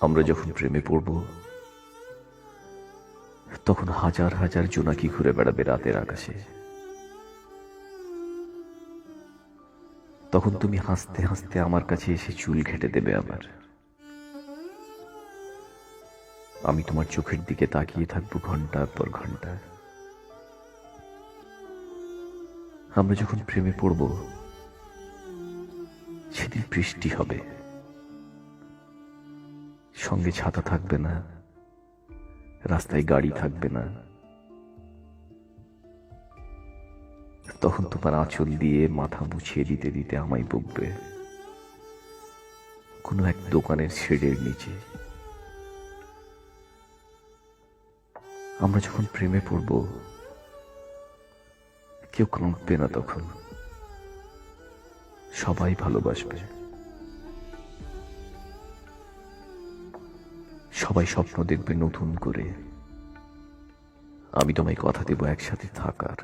আমরা যখন প্রেমে পড়ব, তখন হাজার হাজার জোনাকি ঘুরে বেড়াবে রাতের আকাশে। তখন তুমি হাসতে হাসতে আমার কাছে এসে চুল ঘেটে দেবে আমার। আমি তোমার চোখের দিকে তাকিয়ে থাকব ঘণ্টার পর ঘণ্টা। আমরা যখন প্রেমে পড়ব, সেদিন বৃষ্টি হবে। সঙ্গে ছাতা থাকবে না, রাস্তায় গাড়ি থাকবে না। তখন তোমার আঁচল দিয়ে মাথা মুছিয়ে দিতে দিতে আমায় বকবে। কোনো এক দোকানের শেডের নিচে। আমরা যখন প্রেমে পড়ব, কেউ কাঁদবে না তখন। সবাই ভালোবাসবে। সবাই স্বপ্ন দেখবে নতুন করে। আমি তোমায় কথা দেব একসাথে থাকার,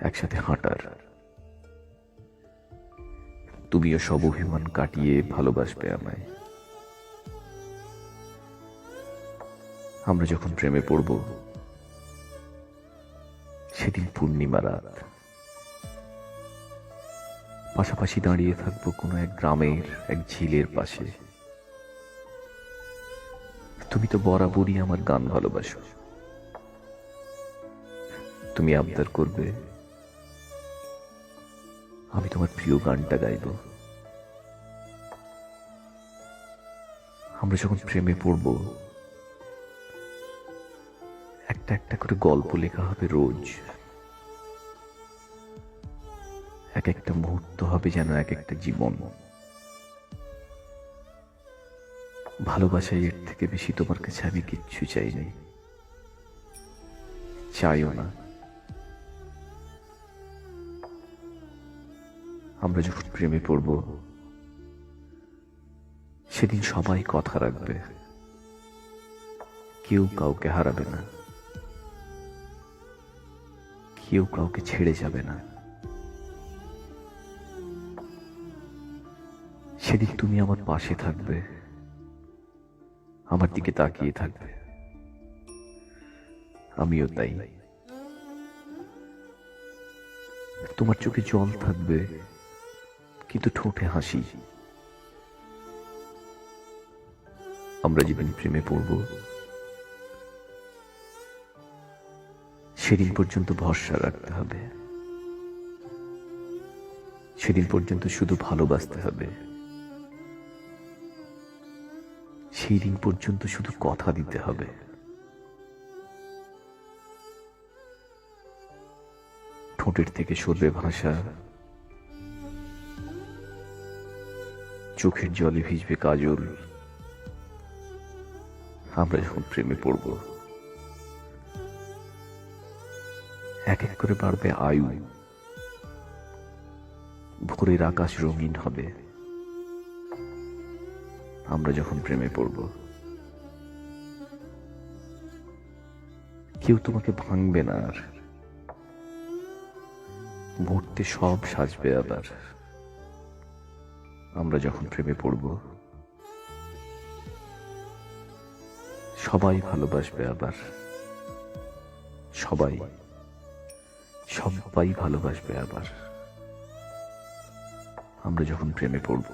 একসাথে হাঁটার। তুমিও সব অভিমান কাটিয়ে ভালোবাসবে আমায়। আমরা যখন প্রেমে পড়ব, সেদিন পূর্ণিমা রাত। পাশাপাশি দাঁড়িয়ে থাকব কোনো এক গ্রামের, এক ঝিলের পাশে। তুমি তো বরাবরই আমার গান ভালোবাসো। তুমি আবদার করবে, আমি তোমার প্রিয় গানটা গাইব। আমরা যখন প্রেমে পড়ব, একটা একটা করে গল্প লেখা হবে রোজ। এক একটা মুহূর্ত হবে যেন এক একটা জীবন। ভালোবাসায় এর থেকে বেশি তোমার কাছে আমি কিচ্ছু চাইনি চাইও না। আমরা যখন প্রেমে পড়ব, সেদিন সবাই কথা রাখবে। কেউ কাউকে হারাবে না। কেউ কাউকে ছেড়ে যাবে না। সেদিন তুমি আমার পাশে থাকবে। আমার দিকে তাকিয়ে থাকবে। আমিও তাই। তোমার চোখে জল থাকবে, কিন্তু ঠোঁটে হাসি। আমরা যেদিন প্রেমে পড়ব, সেদিন পর্যন্ত ভরসা রাখতে হবে। সেদিন পর্যন্ত শুধু ভালোবাসতে হবে। সেই দিন পর্যন্ত শুধু কথা দিতে হবে। ঠোঁটের থেকে সরবে ভাষা। চোখের জলে ভিজবে কাজল। আমরা যখন প্রেমে পড়ব, এক এক করে বাড়বে আয়ু। ভোরের আকাশ রঙিন হবে। আমরা যখন প্রেমে পড়ব, কেউ তোমাকে ভাঙবে না আর মুহূর্তে সব সাজবে আবার। আমরা যখন প্রেমে পড়ব, সবাই ভালোবাসবে আবার। সবাই সবাই ভালোবাসবে আবার। আমরা যখন প্রেমে পড়ব